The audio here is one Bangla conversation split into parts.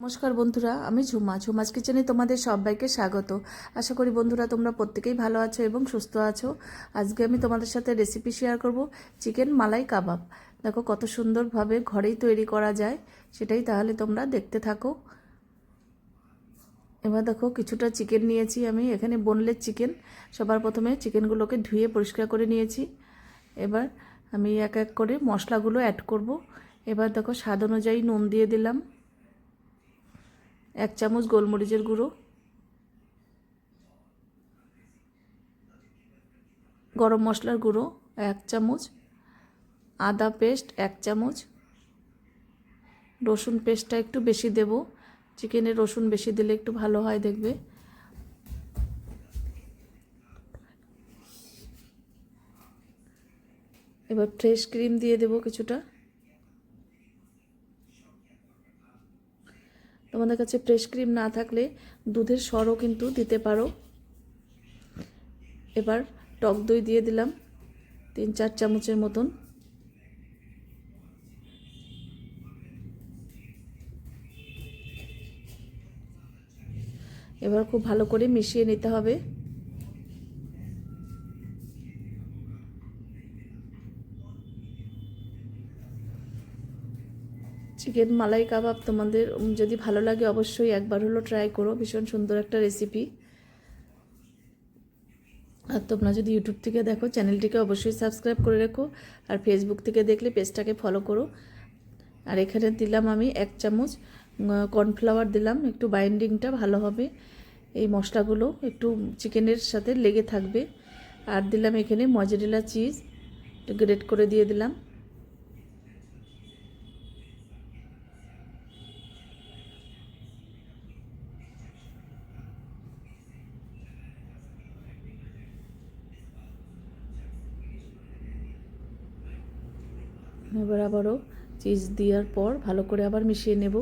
নমস্কার বন্ধুরা, আমি ঝুমা। ঝুমাস কিচেনে তোমাদের সবাইকে স্বাগত। আশা করি বন্ধুরা তোমরা প্রত্যেকেই ভালো আছো এবং সুস্থ আছো। আজকে আমি তোমাদের সাথে রেসিপি শেয়ার করব চিকেন মালাই কাবাব। দেখো কত সুন্দরভাবে ঘরেই তৈরি করা যায়, সেটাই তাহলে তোমরা দেখতে থাকো। এবার দেখো কিছুটা চিকেন নিয়েছি আমি, এখানে বোনলেস চিকেন। সবার প্রথমে চিকেনগুলোকে ধুয়ে পরিষ্কার করে নিয়েছি। এবার আমি এক এক করে মশলাগুলো অ্যাড করব। এবার দেখো স্বাদ অনুযায়ী নুন দিয়ে দিলাম। এক চামচ গোলমরিচের গুঁড়ো, গরম মশলার গুঁড়ো এক চামচ, আদা পেস্ট এক চামচ, রসুন পেস্টটা একটু বেশি দেব। চিকেনে রসুন বেশি দিলে একটু ভালো হয় দেখবে। এবার ফ্রেশ ক্রিম দিয়ে দেব কিছুটা। তোমাদের কাছে ফ্রেশ ক্রিম না থাকলে দুধের সরও কিন্তু দিতে পারো। এবার টক দই দিয়ে দিলাম, তিন চার চামচের মতন। এবার খুব ভালো করে মিশিয়ে নিতে হবে। চিকেন মালাই কাবাব তোমাদের যদি ভালো লাগে অবশ্যই একবার হলো ট্রাই করো। ভীষণ সুন্দর একটা রেসিপি আর তোমরা যদি ইউটিউব থেকে দেখো চ্যানেলটিকে অবশ্যই সাবস্ক্রাইব করে রেখো। আর ফেসবুক থেকে দেখলে পেজটাকে ফলো করো। আর এখানে দিলাম আমি এক চামচ কর্নফ্লাওয়ার দিলাম। একটু বাইন্ডিংটা ভালো হবে। এই মশলাগুলো একটু চিকেনের সাথে লেগে থাকবে। আর দিলাম এখানে মজেরিলা চিজ একটু গ্রেট করে দিয়ে দিলাম। এবার আবারও চিজ দেওয়ার পর ভালো করে আবার মিশিয়ে নেব।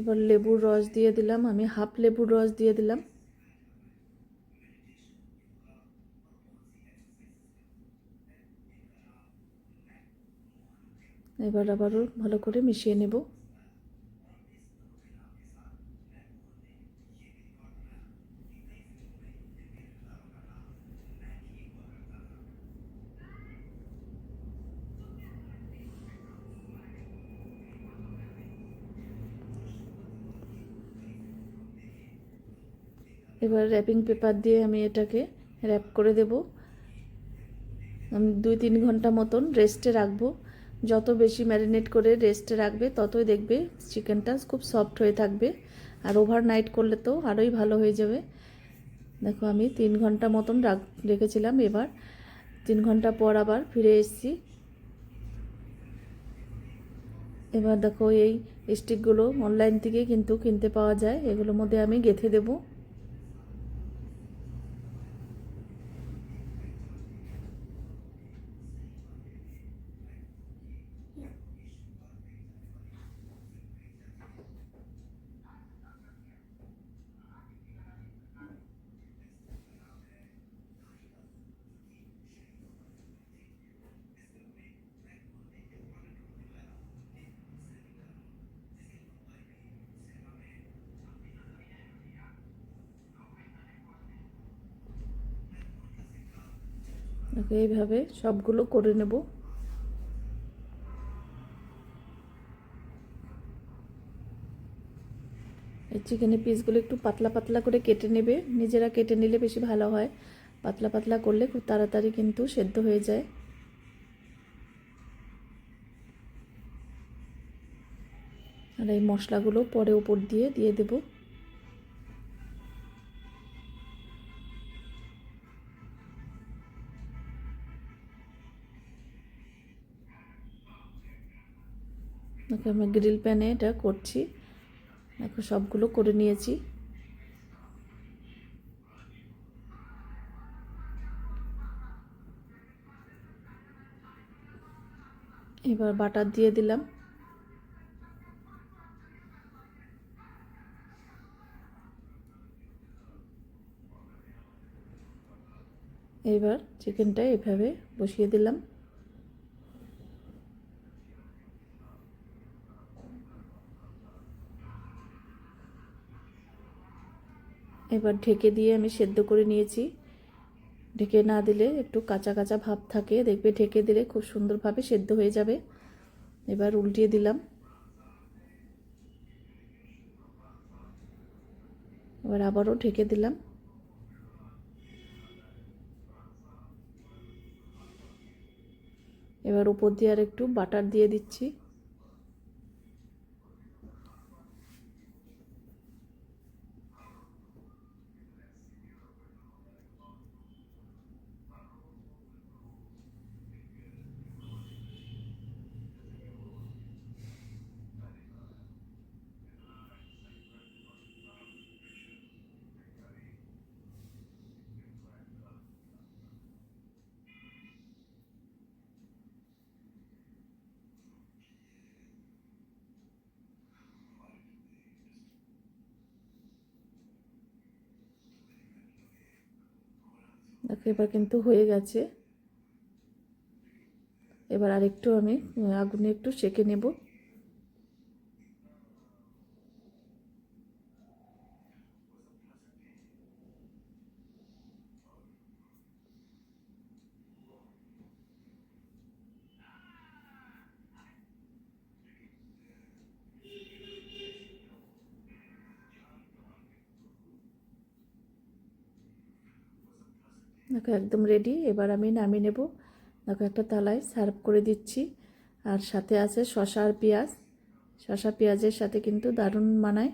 এবার লেবুর রস দিয়ে দিলাম, আমি হাফ লেবুর রস দিয়ে দিলাম। এবার আবারও ভালো করে মিশিয়ে নেব। এবার র্যাপিং পেপার দিয়ে আমি এটাকে র্যাপ করে দেব। আমি দুই তিন ঘণ্টা মতন রেস্টে রাখব। যত বেশি ম্যারিনেট করে রেস্টে রাখবে, ততই দেখবে চিকেনটা খুব সফট হয়ে থাকবে। আর ওভারনাইট করলে তো আরোই ভালো হয়ে যাবে। দেখো আমি তিন ঘণ্টা মতন রাখ, রেখেছিলাম এবার। তিন ঘণ্টা পর আবার ফিরে এসেছি। এবার দেখো এই স্টিকগুলো অনলাইন থেকে কিন্তু কিনতে পাওয়া যায়। এগুলোর মধ্যে আমি গেঁথে দেবো। এইভাবে সবগুলো করে নেব। এই চিকেনের পিসগুলো একটু পাতলা পাতলা করে কেটে নেবে। নিজেরা কেটে নিলে বেশি ভালো হয়। পাতলা পাতলা করলে খুব তাড়াতাড়ি কিন্তু সেদ্ধ হয়ে যায়। আর এই মশলাগুলো পরে উপর দিয়ে দিয়ে দেবো। দেখো আমি গ্রিল প্যানে এটা করছি। দেখো সবগুলো করে নিয়েছি। এবার বাটার দিয়ে দিলাম। এবার চিকেনটা এভাবে বসিয়ে দিলাম। এবার ঢেকে দিয়ে আমি সেদ্ধ করে নিয়েছি। ঢেকে না দিলে একটু কাঁচা কাঁচা ভাব থাকে। দেখবে ঢেকে দিলে খুব সুন্দরভাবে সেদ্ধ হয়ে যাবে। এবার উল্টিয়ে দিলাম। এবার আবারও ঢেকে দিলাম। এবার উপর দিয়ে আর একটু বাটার দিয়ে দিচ্ছি দেখো এবার কিন্তু হয়ে গেছে। এবার আরেকটু আমি আগুনে একটু সেকে নেব। দেখো, একদম রেডি এবার আমি নামিয়ে নেব। দেখো, একটা তালায় সার্ভ করে দিচ্ছি। আর সাথে আছে শশা আর পেঁয়াজ। শশা পেঁয়াজের সাথে কিন্তু দারুণ মানায়।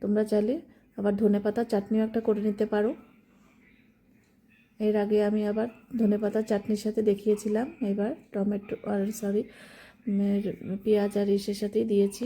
তোমরা চাইলে আবার ধনেপাতা চাটনিও একটা করে নিতে পারো। এর আগে আমি আবার ধনেপাতা চাটনির সাথে দেখিয়েছিলাম। এবার টমেটো আর সরি পেঁয়াজ আর ইসের সাথেই দিয়েছি।